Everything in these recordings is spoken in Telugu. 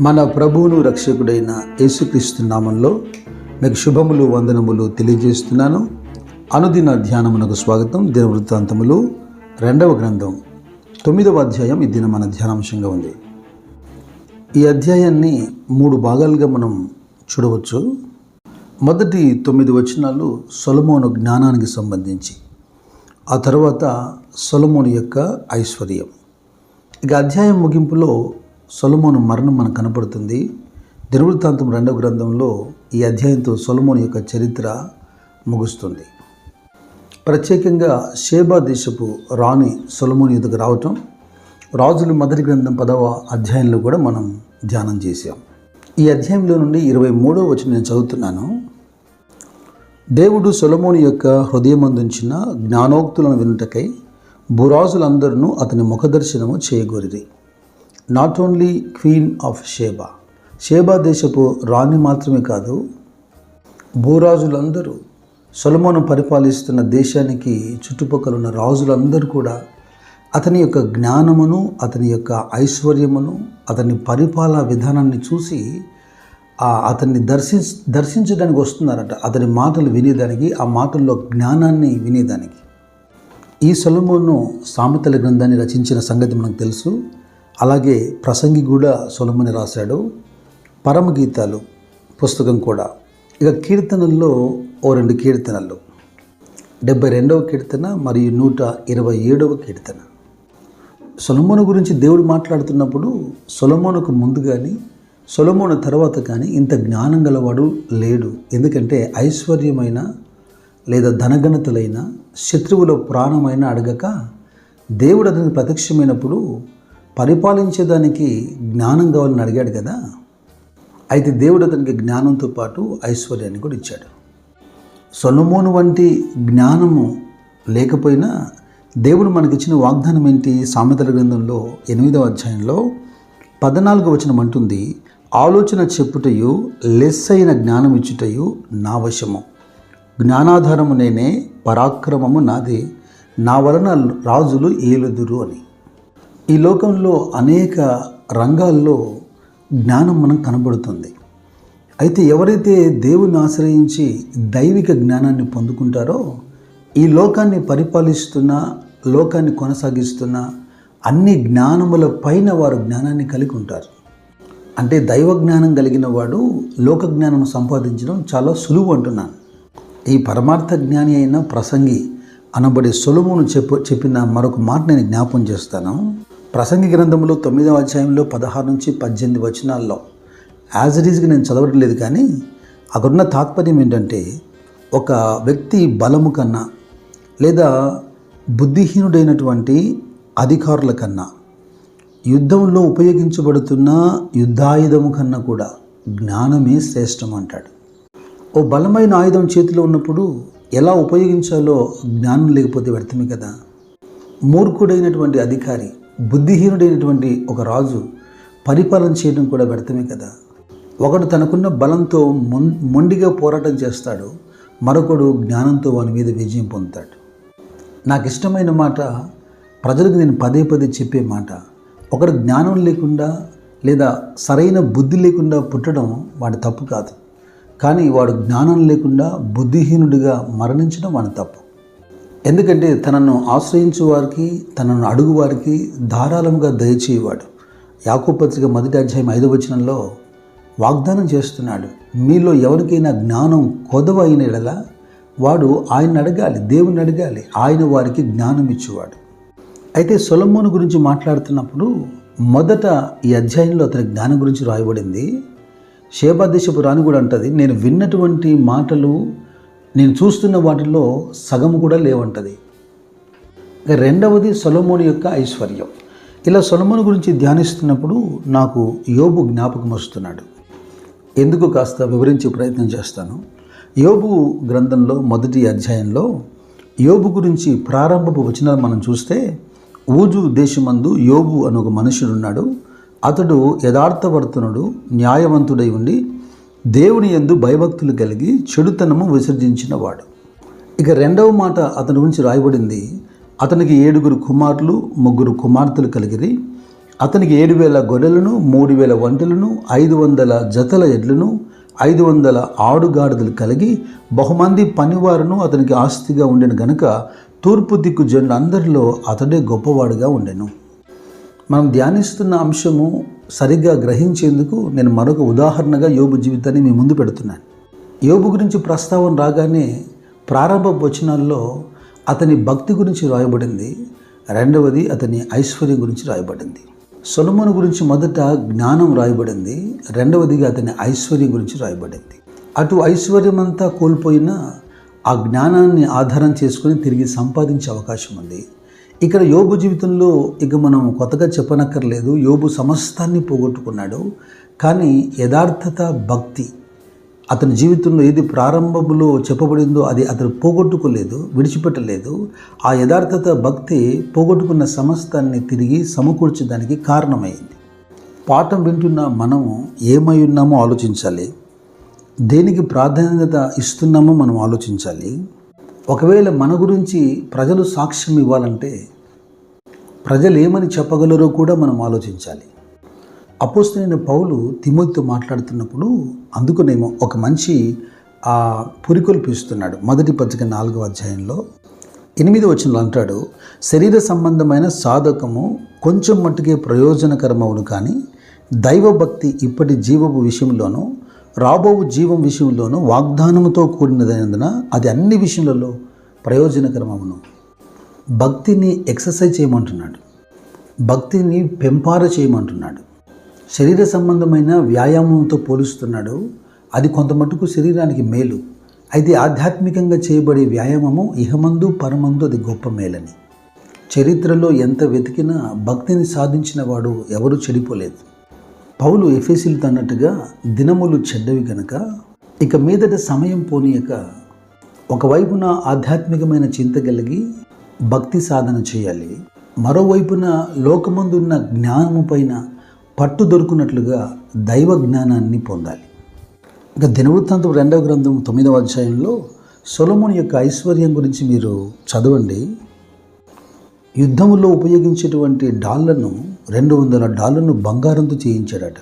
మన ప్రభువును రక్షకుడైన యేసుక్రీస్తు నామంలో మీకు శుభములు వందనములు తెలియజేస్తున్నాను. అనుదిన ధ్యానమునకు స్వాగతం. దినవృత్తాంతములు రెండవ గ్రంథం. తొమ్మిదవ అధ్యాయం. ఈ దిన మన ధ్యానాంశంగా ఉంది. ఈ అధ్యాయాన్ని మూడు భాగాలుగా మనం చూడవచ్చు. మొదటి తొమ్మిది వచనాలు సొలమోను జ్ఞానానికి సంబంధించి. ఆ తర్వాత సొలమోను యొక్క ఐశ్వర్యం. ఇక అధ్యాయం ముగింపులో సొలమోను మరణం మనకు కనపడుతుంది. దినవృత్తాంతం రెండవ గ్రంథంలో ఈ అధ్యాయంతో సొలమోను యొక్క చరిత్ర ముగుస్తుంది. ప్రత్యేకంగా షేబా దేశపు రాణి సొలమోని ఎదుగు రావటం రాజులు మొదటి గ్రంథం పదవ అధ్యాయంలో కూడా మనం ధ్యానం చేశాం. ఈ అధ్యాయంలో నుండి ఇరవై మూడో వచ్చిన నేను చదువుతున్నాను. దేవుడు సొలమోని యొక్క హృదయమందుంచిన జ్ఞానోక్తులను వినుటకై భూరాజులందరూ అతని ముఖదర్శనము చేయగోరిరి. Not only queen of Sheba Sheba దేశపు రాణి మాత్రమే కాదు భూరాజులందరూ సొలమోను పరిపాలిస్తున్న దేశానికి చుట్టుపక్కల ఉన్న రాజులందరూ కూడా అతని యొక్క జ్ఞానమును అతని యొక్క ఐశ్వర్యమును అతని పరిపాలన విధానాన్ని చూసి ఆ అతన్ని దర్శి దర్శించడానికి వస్తున్నారట. అతని మాటలు వినేదానికి ఆ మాటల్లో జ్ఞానాన్ని వినేదానికి. ఈ సొలమోను సామెతల గ్రంథాన్ని రచించిన సంగతి మనకు తెలుసు. అలాగే ప్రసంగి కూడా సొలమని రాశాడు. పరమగీతాలు పుస్తకం కూడా. ఇక కీర్తనల్లో ఓ రెండు కీర్తనలు. డెబ్బై రెండవ కీర్తన మరియు నూట ఇరవై ఏడవ కీర్తన. సొలమోను గురించి దేవుడు మాట్లాడుతున్నప్పుడు సొలమోనుకు ముందు కానీ సొలమోను తర్వాత కానీ ఇంత జ్ఞానం గలవాడు లేడు. ఎందుకంటే ఐశ్వర్యమైన లేదా ధనగణతులైన శత్రువుల ప్రాణమైన అడగక దేవుడు అతనికి ప్రత్యక్షమైనప్పుడు పరిపాలించేదానికి జ్ఞానం కావాలని అడిగాడు కదా అయితే దేవుడు అతనికి జ్ఞానంతో పాటు ఐశ్వర్యాన్ని కూడా ఇచ్చాడు. సొలమోను వంటి జ్ఞానము లేకపోయినా దేవుడు మనకిచ్చిన వాగ్దానం ఏంటి? సామెతల గ్రంథంలో ఎనిమిదవ అధ్యాయంలో పద్నాలుగు వచనం అంటుంది ఆలోచన చెప్పుటయు లెస్ అయిన జ్ఞానం ఇచ్చుటయు నా వశము. జ్ఞానాధారము నేనే పరాక్రమము నాది. నా వలన రాజులు ఏలుదురు అని. ఈ లోకంలో అనేక రంగాల్లో జ్ఞానం మనకు కనబడుతుంది. అయితే ఎవరైతే దేవుని ఆశ్రయించి దైవిక జ్ఞానాన్ని పొందుకుంటారో ఈ లోకాన్ని పరిపాలిస్తున్న లోకాన్ని కొనసాగిస్తున్న అన్ని జ్ఞానముల పైన వారు జ్ఞానాన్ని కలిగి ఉంటారు. అంటే దైవ జ్ఞానం కలిగిన వాడు లోక జ్ఞానం సంపాదించడం చాలా సులువు అంటున్నాను. ఈ పరమార్థ జ్ఞాని అయిన ప్రసంగి అనబడే సులువును చెప్పు చెప్పిన మరొక మాట నేను జ్ఞాపం చేస్తాను. ప్రసంగి గ్రంథంలో తొమ్మిదవ అధ్యాయంలో పదహారు నుంచి పద్దెనిమిది వచనాల్లో. యాజ్ ఇట్ ఈజ్గా నేను చదవడం లేదు కానీ అక్కడున్న తాత్పర్యం ఏంటంటే ఒక వ్యక్తి బలము కన్నా లేదా బుద్ధిహీనుడైనటువంటి అధికారుల కన్నా యుద్ధంలో ఉపయోగించబడుతున్న యుద్ధాయుధము కన్నా కూడా జ్ఞానమే శ్రేష్టం అంటాడు. ఓ బలమైన ఆయుధం చేతిలో ఉన్నప్పుడు ఎలా ఉపయోగించాలో జ్ఞానం లేకపోతే వ్యర్థమే కదా. మూర్ఖుడైనటువంటి అధికారి బుద్ధిహీనుడైనటువంటి ఒక రాజు పరిపాలన చేయడం కూడా వ్యర్థమే కదా. ఒకడు తనకున్న బలంతో మొండిగా పోరాటం చేస్తాడు మరొకడు జ్ఞానంతో వాని మీద విజయం పొందుతాడు. నాకు ఇష్టమైన మాట ప్రజలకు నేను పదే పదే చెప్పే మాట ఒకడు జ్ఞానం లేకుండా లేదా సరైన బుద్ధి లేకుండా పుట్టడం వాడి తప్పు కాదు. కానీ వాడు జ్ఞానం లేకుండా బుద్ధిహీనుడిగా మరణించడం వాడి తప్పు. ఎందుకంటే తనను ఆశ్రయించు వారికి తనను అడుగు వారికి ధారాళముగా దయచేయవాడు. యాకోపత్రిక మొదటి అధ్యాయం ఐదవ వచనంలో వాగ్దానం చేస్తున్నాడు మీలో ఎవరికైనా జ్ఞానం కొదవ అయిన ఎడల వాడు ఆయన అడగాలి దేవుని అడగాలి ఆయన వారికి జ్ఞానం ఇచ్చేవాడు. అయితే సొలమోను గురించి మాట్లాడుతున్నప్పుడు మొదట ఈ అధ్యాయంలో అతని జ్ఞానం గురించి రాయబడింది. శేబాదేశపు రాణి కూడా అంటుంది నేను విన్నటువంటి మాటలు నేను చూస్తున్న వాటిల్లో సగము కూడా లేవంటది. రెండవది సొలమోని యొక్క ఐశ్వర్యం. ఇలా సొలమోని గురించి ధ్యానిస్తున్నప్పుడు నాకు యోబు జ్ఞాపకం వస్తున్నాడు. ఎందుకు కాస్త వివరించే ప్రయత్నం చేస్తాను. యోబు గ్రంథంలో మొదటి అధ్యాయంలో యోబు గురించి ప్రారంభపు వచనాలు మనం చూస్తే ఊజు దేశమందు యోబు అని ఒక మనుషుడున్నాడు. అతడు యథార్థవర్తనుడు న్యాయవంతుడై ఉండి దేవుని యందు భయభక్తులు కలిగి చెడుతనము విసర్జించిన వాడు. ఇక రెండవ మాట అతని గురించి రాయబడింది. అతనికి ఏడుగురు కుమారులు ముగ్గురు కుమార్తెలు కలిగిరి. అతనికి ఏడు వేల గొర్రెలను మూడు వేల వంటలను ఐదు వందల జతల ఎడ్లను ఐదు వందల ఆడుగాడిదలు కలిగి బహుమంది పనివారును అతనికి ఆస్తిగా ఉండిన గనుక తూర్పు దిక్కు జనులందరిలో అతడే గొప్పవాడుగా ఉండెను. మనం ధ్యానిస్తున్న అంశము సరిగ్గా గ్రహించేందుకు నేను మరొక ఉదాహరణగా యోబు జీవితాన్ని మీ ముందు పెడుతున్నాను. యోబు గురించి ప్రస్తావన రాగానే ప్రారంభ వచనాల్లో అతని భక్తి గురించి రాయబడింది. రెండవది అతని ఐశ్వర్యం గురించి రాయబడింది. సొలమును గురించి మొదట జ్ఞానం రాయబడింది. రెండవదిగా అతని ఐశ్వర్యం గురించి రాయబడింది. అటు ఐశ్వర్యం అంతా కోల్పోయినా ఆ జ్ఞానాన్ని ఆధారం చేసుకుని తిరిగి సంపాదించే అవకాశం ఉంది ఇక్కడ యోబు జీవితంలో ఇక మనం కొత్తగా చెప్పనక్కర్లేదు. యోబు సమస్తాన్ని పోగొట్టుకున్నాడు. కానీ యథార్థత భక్తి అతని జీవితంలో ఏది ప్రారంభంలో చెప్పబడిందో అది అతను పోగొట్టుకోలేదు విడిచిపెట్టలేదు. ఆ యథార్థత భక్తి పోగొట్టుకున్న సమస్తాన్ని తిరిగి సమకూర్చడానికి కారణమైంది. పాఠం వింటున్న మనము ఏమై ఉన్నామో ఆలోచించాలి. దేనికి ప్రాధాన్యత ఇస్తున్నామో మనం ఆలోచించాలి. ఒకవేళ మన గురించి ప్రజలు సాక్ష్యం ఇవ్వాలంటే ప్రజలు ఏమని చెప్పగలరో కూడా మనం ఆలోచించాలి. అపోస్తులైన పౌలు తిమోతితో మాట్లాడుతున్నప్పుడు అందుకునేమో ఒక మంచి ఆ మొదటి పత్రిక నాలుగవ అధ్యాయంలో ఎనిమిది వచనంలో అంటాడు శరీర సంబంధమైన సాధకము కొంచెం మట్టుకే ప్రయోజనకరమవును కానీ దైవభక్తి ఇప్పటి జీవపు విషయంలోనూ రాబో జీవం విషయంలోనూ వాగ్దానముతో కూడినదైనందున అది అన్ని విషయాలలో ప్రయోజనకరమవును భక్తిని ఎక్సర్సైజ్ చేయమంటున్నాడు. భక్తిని పెంపార చేయమంటున్నాడు. శరీర సంబంధమైన వ్యాయామంతో పోలుస్తున్నాడు. అది కొంతమట్టుకు శరీరానికి మేలు. అయితే ఆధ్యాత్మికంగా చేయబడే వ్యాయామము ఇహమందు పరమందు అది గొప్ప మేలని. చరిత్రలో ఎంత వెతికినా భక్తిని సాధించిన వాడు ఎవరూ చెడిపోలేదు. పౌలు ఎఫేసీలతో అన్నట్టుగా దినములు చెడ్డవి కనుక ఇక మీదట సమయం పోనీయక ఒకవైపున ఆధ్యాత్మికమైన చింత కలిగి భక్తి సాధన చేయాలి మరోవైపున లోకమందున్న జ్ఞానము పైన పట్టు దొరుకున్నట్లుగా దైవ జ్ఞానాన్ని పొందాలి. ఇక దినవృత్తాంతం రెండవ గ్రంథం తొమ్మిదవ అధ్యాయంలో సొలముని యొక్క ఐశ్వర్యం గురించి మీరు చదవండి. యుద్ధములో ఉపయోగించేటువంటి డాళ్ళను రెండు వందల డాలర్ను బంగారంతో చేయించాడట.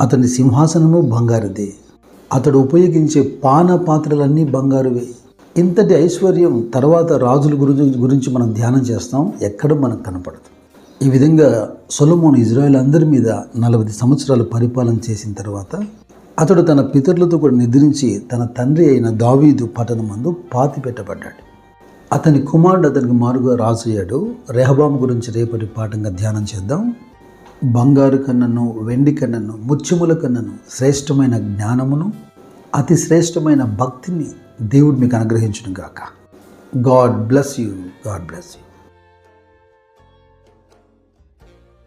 అతని సింహాసనము బంగారుదే. అతడు ఉపయోగించే పాన పాత్రలన్నీ బంగారువే. ఇంతటి ఐశ్వర్యం తర్వాత రాజుల గురించి గురించి మనం ధ్యానం చేస్తాం ఎక్కడ మనకు కనపడదు. ఈ విధంగా సొలమోన్ ఇజ్రాయెల్ అందరి మీద నలభై సంవత్సరాలు పరిపాలన చేసిన తర్వాత అతడు తన పితరులతో కూడా నిద్రించి తన తండ్రి అయిన దావీదు పట్టణమందు పాతి పెట్టబడ్డాడు అతని కుమారుడు అతనికి మారుగా రాజు అయ్యాడు. రెహబాం గురించి రేపటి పాఠంగా ధ్యానం చేద్దాం. బంగారు కన్నను వెండి కన్నను ముత్యముల కన్నను శ్రేష్టమైన జ్ఞానమును అతి శ్రేష్టమైన భక్తిని దేవుడు మీకు అనుగ్రహించును గాక God bless you God bless you.